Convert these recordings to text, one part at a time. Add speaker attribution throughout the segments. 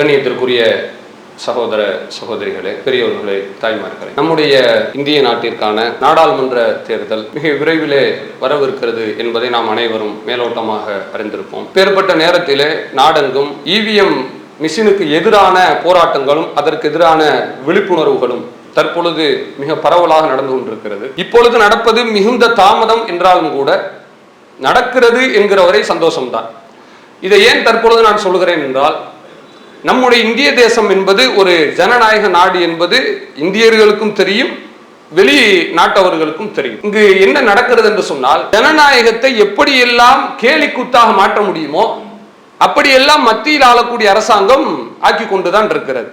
Speaker 1: கண்ணியத்திற்குரிய சகோதர சகோதரிகளே பெரியவர்களே தாய்மார்களே நம்முடைய இந்திய நாட்டிற்கான நாடாளுமன்ற தேர்தல் மிக விரைவிலே வரவிருக்கிறது என்பதை நாம் அனைவரும் மேலோட்டமாக அறிந்திருப்போம். பேர்பட்ட நேரத்திலே நாடெங்கும் இவிஎம் மிஷினுக்கு எதிரான போராட்டங்களும் அதற்கு எதிரான விழிப்புணர்வுகளும் தற்பொழுது மிக பரவலாக நடந்து கொண்டிருக்கிறது. இப்பொழுது நடப்பது மிகுந்த தாமதம் என்றாலும் கூட நடக்கிறது என்கிற வரை சந்தோஷம்தான். இதை ஏன் தற்பொழுது நான் சொல்கிறேன் என்றால் நம்முடைய இந்திய தேசம் என்பது ஒரு ஜனநாயக நாடு என்பது இந்தியர்களுக்கும் தெரியும் வெளி நாட்டவர்களுக்கும் தெரியும். இங்கு என்ன நடக்கிறது என்று சொன்னால் ஜனநாயகத்தை எப்படியெல்லாம் கேலி கூத்தாக மாற்ற முடியுமோ அப்படியெல்லாம் மத்தியில் ஆளக்கூடிய அரசாங்கம் ஆக்கி கொண்டுதான் இருக்கிறது.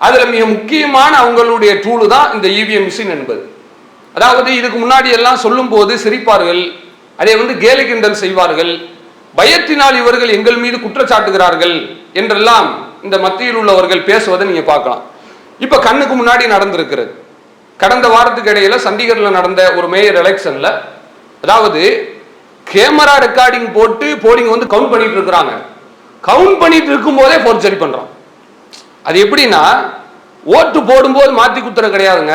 Speaker 1: அதுல மிக முக்கியமான அவங்களுடைய டூலு தான் இந்த இவிஎம் மிஷின் என்பது. அதாவது இதுக்கு முன்னாடி எல்லாம் சொல்லும் போது சிரிப்பார்கள் அதை வந்து கேலி கிண்டல் செய்வார்கள் பயத்தினால் இவர்கள் எங்கள் மீது குற்றச்சாட்டுகிறார்கள் என்றெல்லாம் இந்த மத்தியில் உள்ளவர்கள் பேசுவதை நீங்க பார்க்கலாம். இப்ப கண்ணுக்கு முன்னாடி நடந்திருக்கிறது. கடந்த வாரத்துக்கு இடையில சண்டிகர்ல நடந்த ஒரு மேயர் எலெக்ஷன்ல அதாவது கேமரா ரெக்கார்டிங் போட்டு போலிங் வந்து கவுண்ட் பண்ணிட்டு இருக்கிறாங்க. கவுண்ட் பண்ணிட்டு இருக்கும் போதே ஃபோர்ஜரி பண்றோம். அது எப்படின்னா ஓட்டு போடும்போது மாத்தி குத்துற கிடையாதுங்க.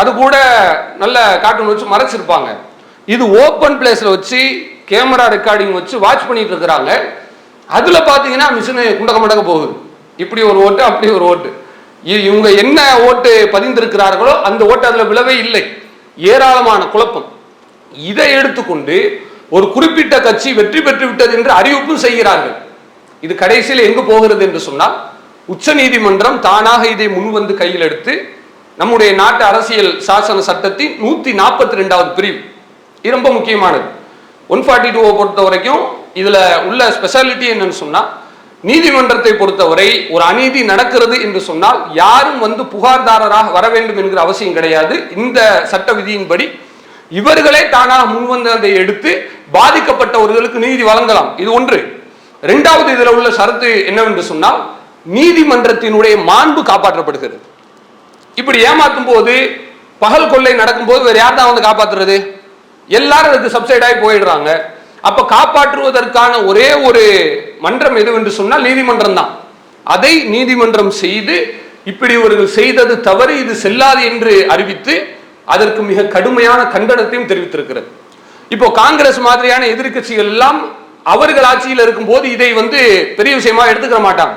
Speaker 1: அது கூட நல்ல கார்ட்டூன் வச்சு மறைச்சிருப்பாங்க. இது ஓப்பன் பிளேஸ்ல வச்சு கேமரா ரெக்கார்டிங் வச்சு வாட்ச் பண்ணிட்டு இருக்கிறாங்க. அதுல பாத்தீங்கன்னா மிஷினு குண்டக மண்டக போகுது. இப்படி ஒரு ஓட்டு அப்படி ஒரு ஓட்டு. இ- இவங்க என்ன ஓட்டு பதிந்திருக்கிறார்களோ அந்த ஓட்டு அதில் விழவே இல்லை. ஏராளமான குழப்பம். இதை எடுத்துக்கொண்டு ஒரு குறிப்பிட்ட கட்சி வெற்றி பெற்று விட்டது என்று அறிவிப்பும் செய்கிறார்கள். இது கடைசியில் எங்கு போகிறது என்று சொன்னால் உச்ச நீதிமன்றம் தானாக இதை முன்வந்து கையில் எடுத்து நம்முடைய நாட்டு அரசியல் சாசன சட்டத்தின் நூத்தி நாற்பத்தி ரெண்டாவது பிரிவு. இது ரொம்ப முக்கியமானது. ஒன் ஃபார்ட்டி டூவை பொறுத்த வரைக்கும் இதுல உள்ள ஸ்பெஷாலிட்டி என்னன்னு சொன்னா நீதிமன்றத்தை பொறுத்தவரை ஒரு அநீதி நடக்கிறது என்று சொன்னால் யாரும் வந்து புகார்தாரராக வர வேண்டும் என்கிற அவசியம் கிடையாது. இந்த சட்ட விதியின்படி இவர்களே தானாக முன்வந்து அதை எடுத்து பாதிக்கப்பட்டவர்களுக்கு நீதி வழங்கலாம். இது ஒன்று. இரண்டாவது இதில் உள்ள சரத்து என்னவென்று சொன்னால் நீதிமன்றத்தினுடைய மாண்பு காப்பாற்றப்படுகிறது. இப்படி ஏமாத்தும் போது பகல் கொள்ளை நடக்கும் போது வேற யார் தான் வந்து காப்பாத்துறது? எல்லாரும் அதுக்கு சப்சைடாகி போயிடுறாங்க. அப்ப காப்பாற்றுவதற்கான ஒரே ஒரு மன்றம் எதுவென்று சொன்னால் நீதிமன்றம் தான். அதை நீதிமன்றம் செய்து இப்படி இவர்கள் செய்தது தவறு இது செல்லாது என்று அறிவித்து அதற்கு மிக கடுமையான கண்டனத்தையும் தெரிவித்திருக்கிறது. இப்போ காங்கிரஸ் மாதிரியான எதிர்க்கட்சிகள் எல்லாம் அவர்கள் ஆட்சியில் இருக்கும்போது இதை வந்து பெரிய விஷயமா எடுத்துக்கிற மாட்டாங்க.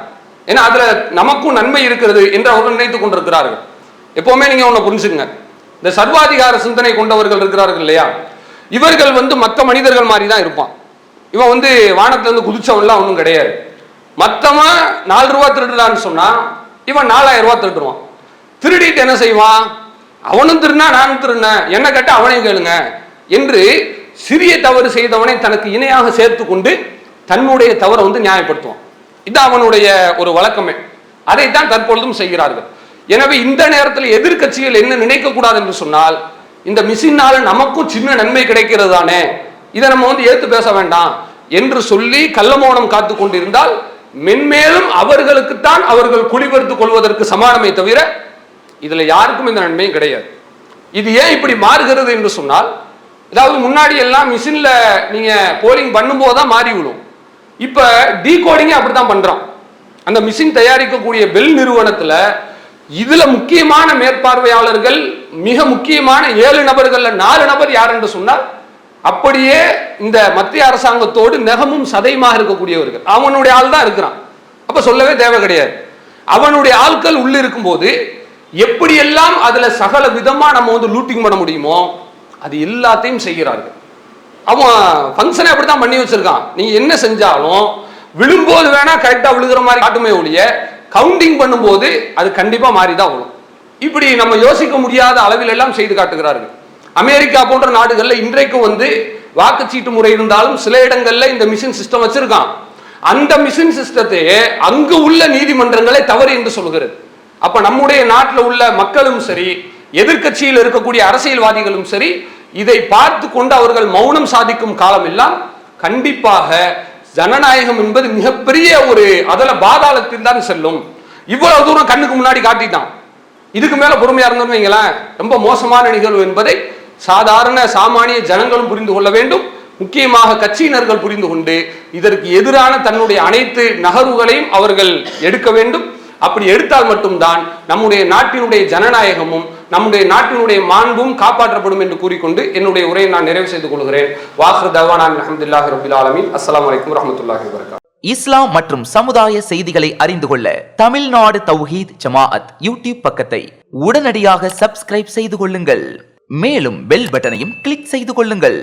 Speaker 1: ஏன்னா அதுல நமக்கும் நன்மை இருக்கிறது என்று அவர்கள் நினைத்துக் கொண்டிருக்கிறார்கள். எப்பவுமே நீங்க ஒன்னு புரிஞ்சுங்க இந்த சர்வாதிகார சிந்தனை கொண்டவர்கள் இருக்கிறார்கள் இல்லையா? இவர்கள் வந்து மற்ற மனிதர்கள் மாதிரி தான் இருப்பான். இவன் வந்து வானத்திலேருந்து குதிச்சவன்லாம் ஒன்றும் கிடையாது. மற்றவன் நாலு ரூபா திருடுறான்னு சொன்னால் இவன் நாலாயிரம் ரூபா திருடுவான். திருடிட்டு என்ன செய்வான்? அவனும் திருடினா நானும் திருடினேன். என்ன கேட்டால் அவனையும் கேளுங்க என்று சிறிய தவறு செய்தவனை தனக்கு இணையாக சேர்த்து கொண்டு தன்னுடைய தவறை வந்து நியாயப்படுத்துவான். இது அவனுடைய ஒரு வழக்கமே. அதைத்தான் தற்பொழுதும் செய்கிறார்கள். எனவே இந்த நேரத்தில் எதிர்க்கட்சிகள் என்ன நினைக்கக்கூடாது என்று சொன்னால் இந்த மிஷினால நமக்கும் சின்ன நன்மை கிடைக்கிறது தானே? இதை நம்ம வந்து ஏற்று பேச வேண்டாம். என்று சொல்லி கள்ளமோனம் காத்து கொண்டிருந்தால் மென்மேலும் அவர்களுக்குத்தான் அவர்கள் குடிபெருத்துக் கொள்வதற்கு சமானமே தவிர இதுல யாருக்கும் இந்த நன்மையும் கிடையாது. இது ஏன் இப்படி மாறுகிறது என்று சொன்னால் அதாவது முன்னாடி எல்லாம் மிஷினில் நீங்கள் போலிங் பண்ணும்போது தான் மாறி விடும் கோடிங்கே டீகோடிங்கே அப்படித்தான் பண்ணுறோம் அந்த மிஷின் தயாரிக்கக்கூடிய பெல் நிறுவனத்தில் இதுல முக்கியமான மேற்பார்வையாளர்கள் மிக முக்கியமான ஏழு நபர்கள்ல நாலு நபர் யார் என்று சொன்னால் அப்படியே இந்த மத்திய அரசாங்கத்தோடு நெகமும் சதையுமாக இருக்கக்கூடியவர்கள். அவனுடைய ஆள் தான் இருக்கிறான். அப்ப சொல்லவே தேவை கிடையாது. அவனுடைய ஆட்கள் உள்ள இருக்கும்போது எப்படியெல்லாம் அதுல சகல விதமா நம்ம வந்து லூட்டிங் பண்ண முடியுமோ அது எல்லாத்தையும் செய்கிறார்கள். அவன் ஃபங்க்ஷனை அப்படித்தான் பண்ணி வச்சிருக்கான். நீங்க என்ன செஞ்சாலும் விழும்போது வேணா கரெக்டா விழுகிற மாதிரி காட்டுமே ஒழிய கவுண்டிங் பண்ணும்போது அது கண்டிப்பாக மாறி தான் வரும் இப்படி நம்ம யோசிக்க முடியாத அளவில் எல்லாம் செய்து காட்டுகிறார்கள். அமெரிக்கா போன்ற நாடுகளில் இன்றைக்கும் வந்து வாக்குச்சீட்டு முறை இருந்தாலும் சில இடங்களில் இந்த மிஷின் சிஸ்டம் வச்சிருக்கான். அந்த மிஷின் சிஸ்டத்தையே அங்கு உள்ள நீதிமன்றங்களை தவறு என்று சொல்கிறது. அப்ப நம்முடைய நாட்டில் உள்ள மக்களும் சரி எதிர்க்கட்சியில் இருக்கக்கூடிய அரசியல்வாதிகளும் சரி இதை பார்த்து கொண்டு அவர்கள் மௌனம் சாதிக்கும் காலம் எல்லாம் கண்டிப்பாக ஜனநாயகம் என்பது மிகப்பெரிய ஒரு அதில் பாதாளத்தில் தான் செல்லும். இவ்வளவு தூரம் கண்ணுக்கு முன்னாடி காட்டிட்டான். இதுக்கு மேல பொறுமையா இருந்தோம்னு வைங்களேன் ரொம்ப மோசமான நிகழ்வு என்பதை சாதாரண சாமானிய ஜனங்களும் புரிந்து கொள்ள வேண்டும். முக்கியமாக கட்சியினர்கள் புரிந்து கொண்டு இதற்கு எதிரான தன்னுடைய அனைத்து நகர்வுகளையும் அவர்கள் எடுக்க வேண்டும். அப்படி எடுத்தால் மட்டும்தான் நம்முடைய நாட்டினுடைய ஜனநாயகமும் நம்முடைய நாட்டினுடைய மாண்பும் காப்பாற்றப்படும் என்று கூறிக்கொண்டு என்னுடைய உரையை நான் நிறைவு செய்து கொள்கிறேன். வாஹர் தவானான் அஹமதுல்லாஹி ரபில் ஆலமின். அஸ்ஸலாமு அலைக்கும் வரஹ்மத்துல்லாஹி வபரகாத்துஹு
Speaker 2: இஸ்லாம் மற்றும் சமுதாய செய்திகளை அறிந்து கொள்ள தமிழ்நாடு தௌஹீத் ஜமாஅத் யூடியூப் பக்கத்தை உடனடியாக சப்ஸ்கிரைப் செய்து கொள்ளுங்கள். மேலும் பெல் பட்டனையும் கிளிக் செய்து கொள்ளுங்கள்.